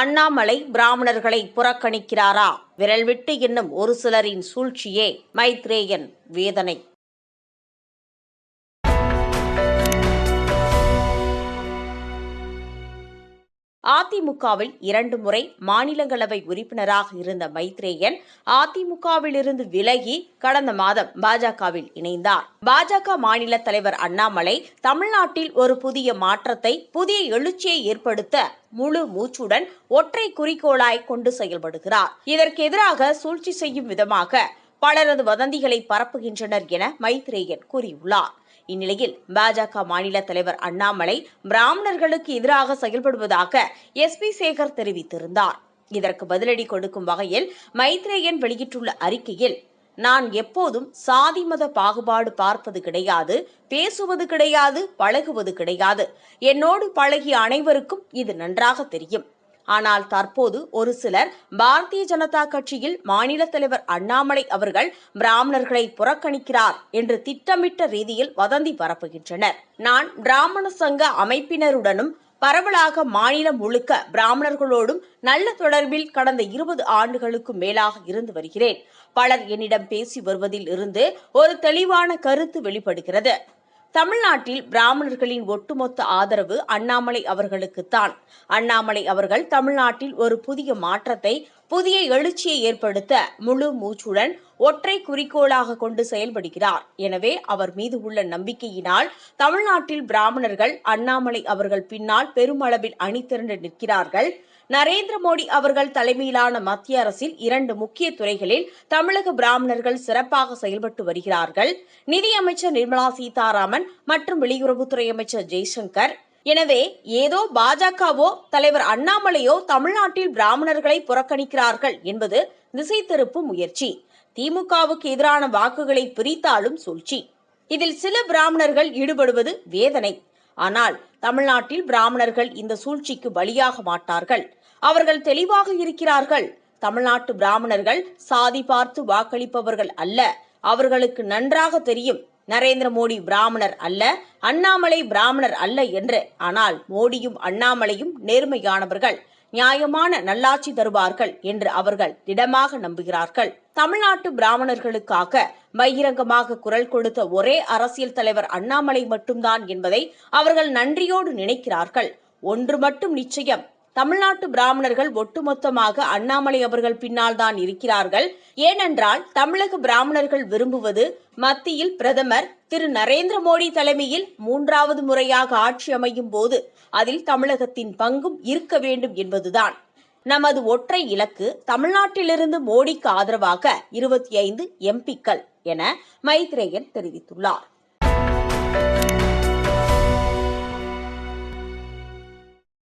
அண்ணாமலை பிராமணர்களை புறக்கணிக்கிறாரா? விரல் விட்டு என்னும் ஒரு சிலரின் சூழ்ச்சியே மைத்ரேயன் வேதனை. அதிமுகவில் இரண்டு முறை மாநிலங்களவை உறுப்பினராக இருந்த மைத்ரேயன் அதிமுகவிலிருந்து விலகி கடந்த மாதம் பாஜகவில் இணைந்தார். பாஜக மாநில தலைவர் அண்ணாமலை தமிழ்நாட்டில் ஒரு புதிய மாற்றத்தை புதிய எழுச்சியை ஏற்படுத்த முழு மூச்சுடன் ஒற்றை குறிக்கோளாய் கொண்டு செயல்படுகிறார். இதற்கு எதிராக சூழ்ச்சி செய்யும் விதமாக பலரது வதந்திகளை பரப்புகின்றனர் என மைத்ரேயன் கூறியுள்ளார். இந்நிலையில் பாஜக மாநில தலைவர் அண்ணாமலை பிராமணர்களுக்கு எதிராக செயல்படுவதாக எஸ் பி சேகர் தெரிவித்திருந்தார். இதற்கு பதிலடி கொடுக்கும் வகையில் மைத்ரேயன் வெளியிட்டுள்ள அறிக்கையில் நான் எப்போதும் சாதி மத பாகுபாடு பார்ப்பது கிடையாது பேசுவது கிடையாது பழகுவது கிடையாது. என்னோடு பழகிய அனைவருக்கும் இது நன்றாக தெரியும். ஆனால் தற்போது ஒரு சிலர் பாரதிய ஜனதா கட்சியில் மாநில தலைவர் அண்ணாமலை அவர்கள் பிராமணர்களை புறக்கணிக்கிறார் என்று திட்டமிட்ட ரீதியில் வதந்தி பரப்புகின்றனர். நான் பிராமண சங்க அமைப்பினருடனும் பரவலாக மாநிலம் முழுக்க பிராமணர்களோடும் நல்ல தொடர்பில் கடந்த இருபது ஆண்டுகளுக்கு மேலாக இருந்து வருகிறேன். பலர் என்னிடம் பேசி வருவதில் இருந்து ஒரு தெளிவான கருத்து வெளிப்படுகிறது. தமிழ்நாட்டில் பிராமணர்களின் ஒட்டுமொத்த ஆதரவு அண்ணாமலை அவர்களுக்குத்தான். அண்ணாமலை அவர்கள் தமிழ்நாட்டில் ஒரு புதிய மாற்றத்தை புதிய எழுச்சியை ஏற்படுத்த முழு மூச்சுடன் ஒற்றை குறிக்கோளாக கொண்டு செயல்படுகிறார். எனவே அவர் மீது உள்ள நம்பிக்கையினால் தமிழ்நாட்டில் பிராமணர்கள் அண்ணாமலை அவர்கள் பின்னால் பெருமளவில் அணிதிரண்டு நிற்கிறார்கள். நரேந்திர மோடி அவர்கள் தலைமையிலான மத்திய அரசில் இரண்டு முக்கிய துறைகளில் தமிழக பிராமணர்கள் சிறப்பாக செயல்பட்டு வருகிறார்கள். நிதியமைச்சர் நிர்மலா சீதாராமன் மற்றும் வெளியுறவுத்துறை அமைச்சர் ஜெய்சங்கர் எனவே ஏதோ பாஜகவோ தலைவர் அண்ணாமலையோ தமிழ்நாட்டில் பிராமணர்களை புறக்கணிக்கிறார்கள் என்பது திசை திருப்பும் முயற்சி. திமுகவுக்கு எதிரான வாக்குகளை பிரித்தாலும் சூழ்ச்சி. இதில் சில பிராமணர்கள் ஈடுபடுவது வேதனை. ஆனால் தமிழ்நாட்டில் பிராமணர்கள் இந்த சூழ்ச்சிக்கு பலியாக மாட்டார்கள். அவர்கள் தெளிவாக இருக்கிறார்கள். தமிழ்நாட்டு பிராமணர்கள் சாதி பார்த்து வாக்களிப்பவர்கள் அல்ல. அவர்களுக்கு நன்றாக தெரியும். நரேந்திர மோடி பிராமணர் அல்ல அண்ணாமலை பிராமணர் அல்ல என்று. ஆனால் மோடியும் அண்ணாமலையும் நேர்மையானவர்கள் நியாயமான நல்லாட்சி தருவார்கள் என்று அவர்கள் திடமாக நம்புகிறார்கள். தமிழ்நாட்டு பிராமணர்களுக்காக பகிரங்கமாக குரல் கொடுத்த ஒரே அரசியல் தலைவர் அண்ணாமலை மட்டும்தான் என்பதை அவர்கள் நன்றியோடு நினைக்கிறார்கள். ஒன்று மட்டும் நிச்சயம் தமிழ்நாட்டு பிராமணர்கள் ஒட்டுமொத்தமாக அண்ணாமலை அவர்கள் பின்னால் தான் இருக்கிறார்கள். ஏனென்றால் தமிழக பிராமணர்கள் விரும்புவது மத்தியில் பிரதமர் திரு நரேந்திர மோடி தலைமையில் மூன்றாவது முறையாக ஆட்சி அமையும் போது அதில் தமிழகத்தின் பங்கும் இருக்க வேண்டும் என்பதுதான். நமது ஒற்றை இலக்கு தமிழ்நாட்டிலிருந்து மோடிக்கு ஆதரவாக இருபத்தி ஐந்து எம்பிக்கள் என மைத்ரேயன் தெரிவித்துள்ளார்.